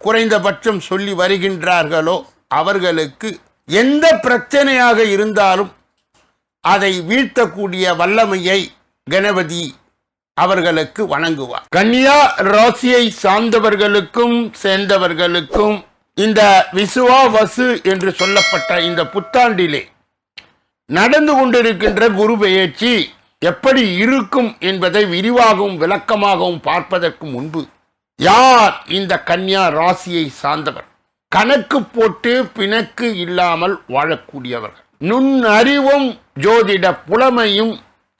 குறைந்தபட்சம் சொல்லி வருகின்றார்களோ அவர்களுக்கு எந்த பிரச்சனையாக இருந்தாலும் அதை வீழ்த்தக்கூடிய வல்லமையை கணபதி அவர்களுக்கு வணங்குவார். கன்னியா ராசியை சார்ந்தவர்களுக்கும் சேர்ந்தவர்களுக்கும் இந்த விசுவா வசு என்று சொல்லப்பட்ட இந்த புத்தாண்டிலே நடந்து கொண்டிருக்கின்ற குரு பெயர்ச்சி எப்படி இருக்கும் என்பதை விரிவாகவும் விளக்கமாகவும் பார்ப்பதற்கு முன்பு யார் இந்த கன்யா ராசியை சார்ந்தவர்? கணக்கு போட்டு பிணக்கு இல்லாமல் வாழக்கூடியவர்கள். நுண்ணறிவும் ஜோதிட புலமையும்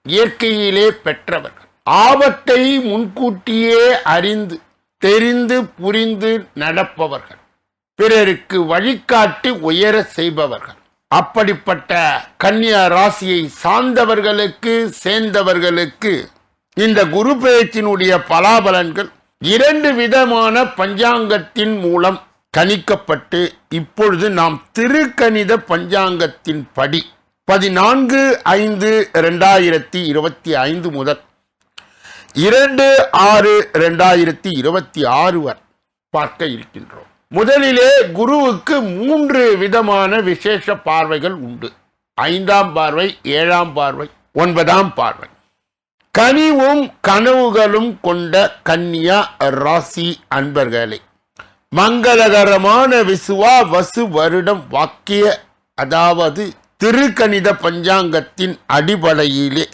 இயற்கையிலே பெற்றவர்கள். ஆபத்தை முன்கூட்டியே அறிந்து தெரிந்து புரிந்து நடப்பவர்கள். பிறருக்கு வழிகாட்டி உயர செய்பவர்கள். அப்படிப்பட்ட கன்னியா ராசியை சார்ந்தவர்களுக்கு சேர்ந்தவர்களுக்கு இந்த குரு பெயர்ச்சியினுடைய பலாபலன்கள் இரண்டு விதமான பஞ்சாங்கத்தின் மூலம் கணிக்கப்பட்டு இப்பொழுது நாம் திருக்கணித பஞ்சாங்கத்தின் படி பதினான்கு ஐந்து ரெண்டாயிரத்தி இருபத்தி ஐந்து முதல் இரண்டு ஆறு ரெண்டாயிரத்தி இருபத்தி ஆறு வரை பார்க்க இருக்கின்றோம். முதலிலே குருவுக்கு மூன்று விதமான விசேஷ பார்வைகள் உண்டு. ஐந்தாம் பார்வை ஏழாம் பார்வை ஒன்பதாம் பார்வை. கனிவும் கனவுகளும் கொண்ட கன்னியா ராசி அன்பர்களே மங்களகரமான விசுவா வசு வருடம் வாக்கிய அதாவது திருக்கணித பஞ்சாங்கத்தின் அடிப்படையிலே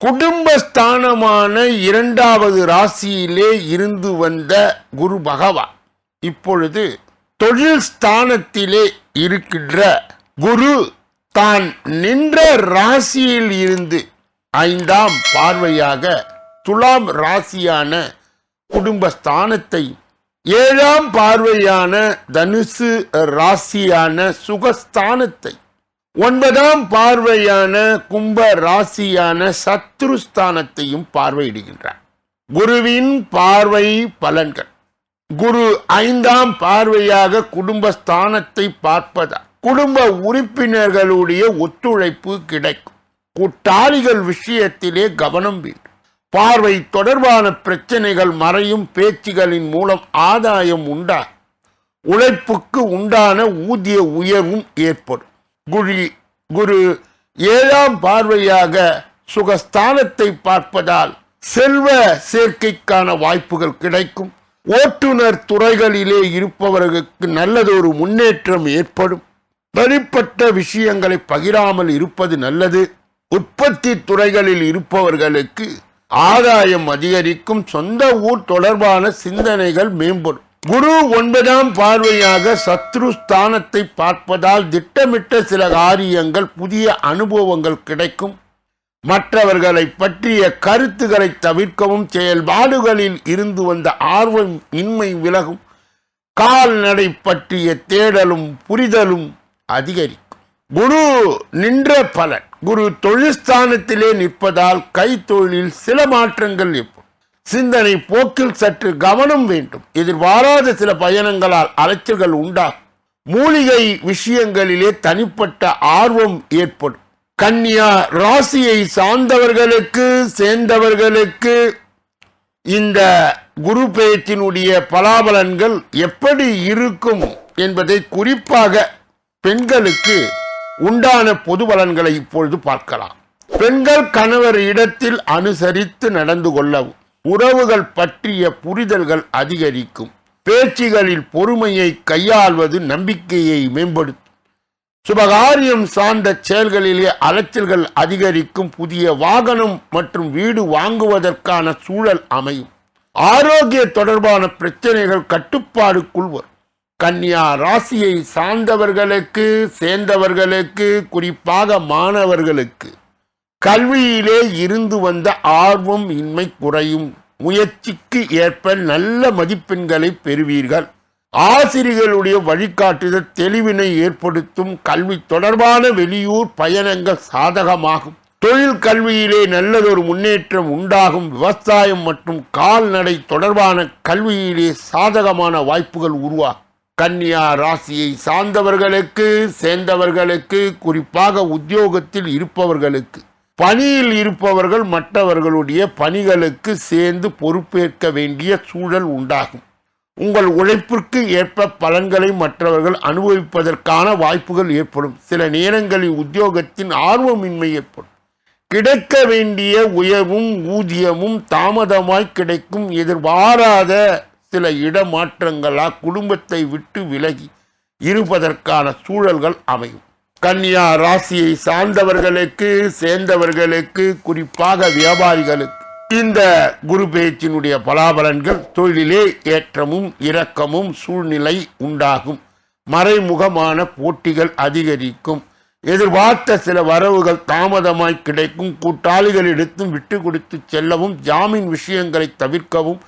குடும்பஸ்தானமான இரண்டாவது ராசியிலே இருந்து வந்த குரு பகவான். இப்பொழுது தொழில் ஸ்தானத்திலே இருக்கின்ற குரு தான் நின்ற ராசியில் இருந்து ஐந்தாம் பார்வையாக துலாம் ராசியான குடும்பஸ்தானத்தை ஏழாம் பார்வையான தனுசு ராசியான சுகஸ்தானத்தை ஒன்பதாம் பார்வையான கும்ப ராசியான சத்ருஸ்தானத்தையும் பார்வையிடுகின்றார். குருவின் பார்வை பலன்கள். குரு ஐந்தாம் பார்வையாக குடும்பஸ்தானத்தை பார்ப்பதால் குடும்ப உறுப்பினர்களுடைய ஒத்துழைப்பு கிடைக்கும். கூட்டாளிகள் விஷயத்திலே கவனம் வேண்டும். பார்வை தொடர்பான பிரச்சனைகள் மறையும் பேச்சுகளின் மூலம் ஆதாயம் உண்டா உழைப்புக்கு உண்டான ஊதிய உயர்வும் ஏற்படும். குழி குரு ஏழாம் பார்வையாக சுகஸ்தானத்தை பார்ப்பதால் செல்வ சேர்க்கைக்கான வாய்ப்புகள் கிடைக்கும். ஓட்டுநர் துறைகளிலே இருப்பவர்களுக்கு நல்லதொரு முன்னேற்றம் ஏற்படும். தனிப்பட்ட விஷயங்களை பகிராமல் இருப்பது நல்லது. உற்பத்தி துறைகளில் இருப்பவர்களுக்கு ஆதாயம் அதிகரிக்கும் சொந்த ஊர் தொடர்பான சிந்தனைகள் மேம்படும். குரு ஒன்பதாம் பார்வையாக சத்ரு ஸ்தானத்தை பார்ப்பதால் திட்டமிட்ட சில காரியங்கள் புதிய அனுபவங்கள் கிடைக்கும். மற்றவர்களை பற்றிய கருத்துக்களை தவிர்க்கவும் செயல்பாடுகளில் இருந்து வந்த ஆர்வம் இன்மை விலகும். கால்நடை பற்றிய தேடலும் புரிதலும் அதிகரிக்கும். குரு நின்ற பலன். குரு தொழிற்ஸ்தானத்திலே நிற்பதால் கைத்தொழிலில் சில மாற்றங்கள் ஏற்படும் சிந்தனை போக்கில் சற்று கவனம் வேண்டும். எதிர்பாராத சில பயணங்களால் அலைச்சல்கள் உண்டாகும். மூலிகை விஷயங்களிலே தனிப்பட்ட ஆர்வம் ஏற்படும். கன்னியா ராசியை சார்ந்தவர்களுக்கு சேர்ந்தவர்களுக்கு இந்த குரு பெயர்ச்சியினுடைய பலாபலன்கள் எப்படி இருக்கும் என்பதை குறிப்பாக பெண்களுக்கு உண்டான பொது பலன்களை இப்பொழுது பார்க்கலாம். பெண்கள் கணவர் இடத்தில் அனுசரித்து நடந்து கொள்ளவும் உறவுகள் பற்றிய புரிதல்கள் அதிகரிக்கும் பேச்சுகளில் பொறுமையை கையாள்வது நம்பிக்கையை மேம்படுத்தும். சுபகாரியம் சார்ந்த செயல்களிலே அலைச்சல்கள் அதிகரிக்கும் புதிய வாகனம் மற்றும் வீடு வாங்குவதற்கான சூழல் அமையும். ஆரோக்கிய தொடர்பான பிரச்சனைகள் கட்டுப்பாடுக்குள் வரும். கன்னியா ராசியை சார்ந்தவர்களுக்கு சேர்ந்தவர்களுக்கு குறிப்பாக மாணவர்களுக்கு கல்வியிலே இருந்து வந்த ஆர்வம் இன்மை குறையும். முயற்சிக்கு ஏற்ப நல்ல மதிப்பெண்களை பெறுவீர்கள். ஆசிரியர்களுடைய வழிகாட்டுதல் தெளிவினை ஏற்படுத்தும். கல்வி தொடர்பான வெளியூர் பயணங்கள் சாதகமாகும். தொழில் கல்வியிலே நல்லதொரு முன்னேற்றம் உண்டாகும். விவசாயம் மற்றும் கால்நடை தொடர்பான கல்வியிலே சாதகமான வாய்ப்புகள் உருவாகும். கன்னியா ராசியை சார்ந்தவர்களுக்கு சேர்ந்தவர்களுக்கு குறிப்பாக உத்தியோகத்தில் இருப்பவர்களுக்கு பணியில் இருப்பவர்கள் மற்றவர்களுடைய பணிகளுக்கு சேர்ந்து பொறுப்பேற்க வேண்டிய சூழல் உண்டாகும். உங்கள் உழைப்பிற்கு ஏற்ப பலன்களை மற்றவர்கள் அனுபவிப்பதற்கான வாய்ப்புகள் ஏற்படும். சில நேரங்களில் உத்தியோகத்தின் ஆர்வமின்மை ஏற்படும். கிடைக்க வேண்டிய உயர்வும் ஊதியமும் தாமதமாய் கிடைக்கும். எதிர்பாராத சில இடமாற்றங்களாக குடும்பத்தை விட்டு விலகி இருப்பதற்கான சூழல்கள் அமையும். கன்னியா ராசியை சார்ந்தவர்களுக்கு சேர்ந்தவர்களுக்கு குறிப்பாக வியாபாரிகளுக்கு இந்த குரு பேச்சினுடைய பலாபலன்கள் தொழிலே ஏற்றமும் இரக்கமும் சூழ்நிலை உண்டாகும். மறைமுகமான போட்டிகள் அதிகரிக்கும். எதிர்பார்த்த சில வரவுகள் தாமதமாய் கிடைக்கும். கூட்டாளிகளிடத்தும் விட்டு கொடுத்து செல்லவும் ஜாமீன் விஷயங்களை தவிர்க்கவும்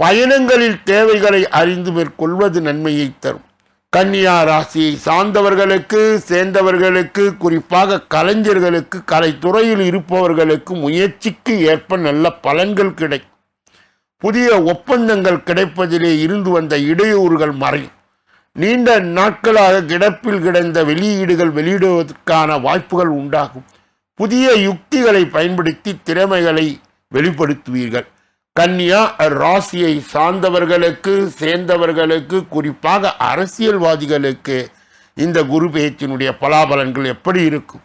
பயணங்களில் தேவைகளை அறிந்து மேற்கொள்வது நன்மையை தரும். கன்னியா ராசியை சார்ந்தவர்களுக்கு சேர்ந்தவர்களுக்கு குறிப்பாக கலைஞர்களுக்கு கலைத்துறையில் இருப்பவர்களுக்கு முயற்சிக்கு ஏற்ப நல்ல பலன்கள் கிடைக்கும் புதிய ஒப்பந்தங்கள் கிடைப்பதிலே இருந்து வந்த இடையூறுகள் மறையும். நீண்ட நாட்களாக கிடப்பில் கிடந்த வெளியீடுகள் வெளியிடுவதற்கான வாய்ப்புகள் உண்டாகும். புதிய யுக்திகளை பயன்படுத்தி திறமைகளை வெளிப்படுத்துவீர்கள். கன்னியா ராசியை சார்ந்தவர்களுக்கு சேர்ந்தவர்களுக்கு குறிப்பாக அரசியல்வாதிகளுக்கு இந்த குரு பேச்சினுடைய பலாபலன்கள் எப்படி இருக்கும்?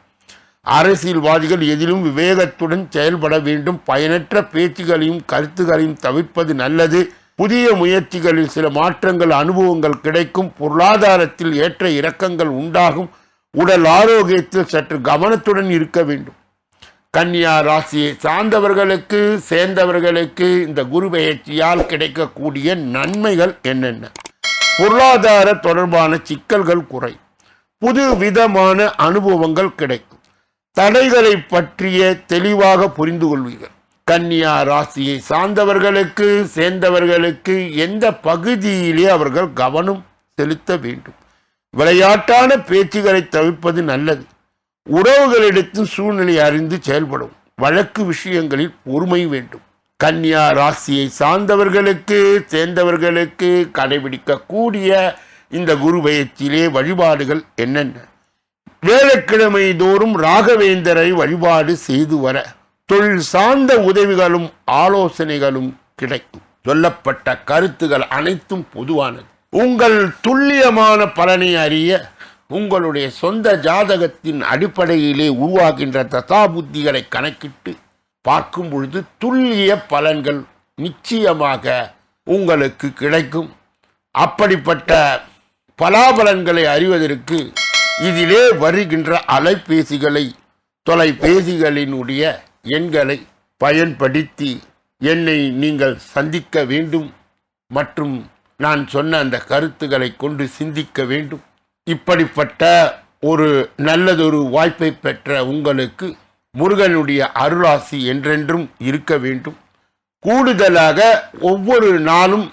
அரசியல்வாதிகள் எதிலும் விவேகத்துடன் செயல்பட வேண்டும். பயனற்ற பேச்சுகளையும் கருத்துகளையும் தவிர்ப்பது நல்லது. புதிய முயற்சிகளில் சில மாற்றங்கள் அனுபவங்கள் கிடைக்கும். பொருளாதாரத்தில் ஏற்ற இறக்கங்கள் உண்டாகும். உடல் ஆரோக்கியத்தில் சற்று கவனத்துடன் இருக்க வேண்டும். கன்னியா ராசியை சார்ந்தவர்களுக்கு சேர்ந்தவர்களுக்கு இந்த குரு பயிற்சியால் கிடைக்கக்கூடிய நன்மைகள் என்னென்ன? பொருளாதார தொடர்பான சிக்கல்கள் குறை புது விதமான அனுபவங்கள் கிடைக்கும். தடைகளை பற்றிய தெளிவாக புரிந்து கொள்வீர்கள். கன்னியா ராசியை சார்ந்தவர்களுக்கு சேர்ந்தவர்களுக்கு எந்த பகுதியிலே அவர்கள் கவனம் செலுத்த வேண்டும்? விளையாட்டான பேச்சுகளை தவிர்ப்பது நல்லது. உறவுகளிடத்தில் சூழ்நிலை அறிந்து செயல்படும். வழக்கு விஷயங்களில் பொறுமை வேண்டும். கன்னியா ராசியை சார்ந்தவர்களுக்கு சேர்ந்தவர்களுக்கு கடைபிடிக்கக்கூடிய இந்த குரு பயிற்சியிலே வழிபாடுகள் என்னென்ன? வேலைக்கிழமை தோறும் ராகவேந்தரை வழிபாடு செய்து வர தொழில் சார்ந்த உதவிகளும் ஆலோசனைகளும் கிடைக்கும். சொல்லப்பட்ட கருத்துகள் அனைத்தும் பொதுவானது. உங்கள் துல்லியமான பலனை அறிய உங்களுடைய சொந்த ஜாதகத்தின் அடிப்படையிலே உருவாகின்ற தசாபுத்திகளை கணக்கிட்டு பார்க்கும் பொழுது துல்லிய பலன்கள் நிச்சயமாக உங்களுக்கு கிடைக்கும். அப்படிப்பட்ட பலாபலன்களை அறிவதற்கு இதிலே வருகின்ற அலைபேசிகளை தொலைபேசிகளினுடைய எண்களை பயன்படுத்தி என்னை நீங்கள் சந்திக்க வேண்டும் மற்றும் நான் சொன்ன அந்த கருத்துக்களை கொண்டு சிந்திக்க வேண்டும். இப்படிப்பட்ட ஒரு நல்லதொரு வாய்ப்பை பெற்ற உங்களுக்கு முருகனுடைய அருளாசி என்றென்றும் இருக்க வேண்டும். கூடுதலாக ஒவ்வொரு நாளும்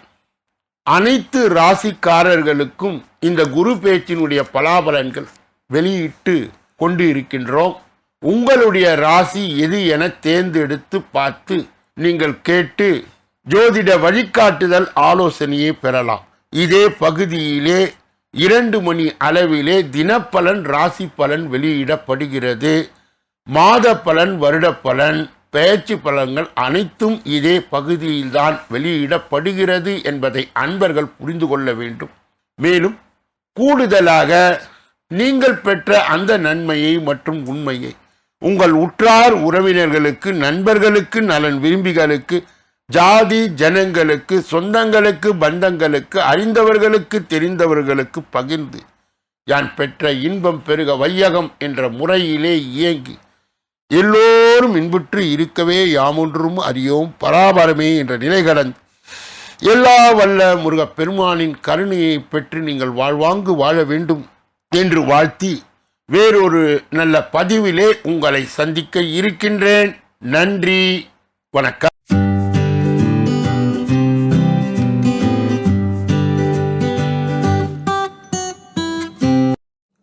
அனைத்து ராசிக்காரர்களுக்கும் இந்த குரு பேச்சினுடைய பலாபலன்கள் வெளியிட்டு கொண்டு இருக்கின்றோம். உங்களுடைய ராசி எது என தேர்ந்தெடுத்து பார்த்து நீங்கள் கேட்டு ஜோதிட வழிகாட்டுதல் ஆலோசனையை பெறலாம். இதே பகுதியிலே இரண்டு மணி அளவிலே தினப்பலன் ராசி பலன் வெளியிடப்படுகிறது. மாத பலன் வருட பலன் பெயர்ச்சி பலன்கள் அனைத்தும் இதே பகுதியில்தான் வெளியிடப்படுகிறது என்பதை அன்பர்கள் புரிந்து கொள்ள வேண்டும். மேலும் கூடுதலாக நீங்கள் பெற்ற அந்த நன்மையை மற்றும் உண்மையை உங்கள் உற்றார் உறவினர்களுக்கு நண்பர்களுக்கு நலன் விரும்பிகளுக்கு ஜாதி ஜனங்களுக்கு சொந்தங்களுக்கு பந்தங்களுக்கு அறிந்தவர்களுக்கு தெரிந்தவர்களுக்கு பகிர்ந்து யான் பெற்ற இன்பம் பெருக வையகம் என்ற முறையிலே இயங்கி எல்லோரும் இன்புற்று இருக்கவே யாமொன்றும் அறியோம் பராபரமே என்ற நிலை கடந்து எல்லா வல்ல முருகப் பெருமானின் கருணையை பெற்று நீங்கள் வாழ்வாங்கு வாழ வேண்டும் என்று வாழ்த்தி வேறொரு நல்ல பதிவிலே உங்களை சந்திக்க இருக்கின்றேன். நன்றி. வணக்கம்.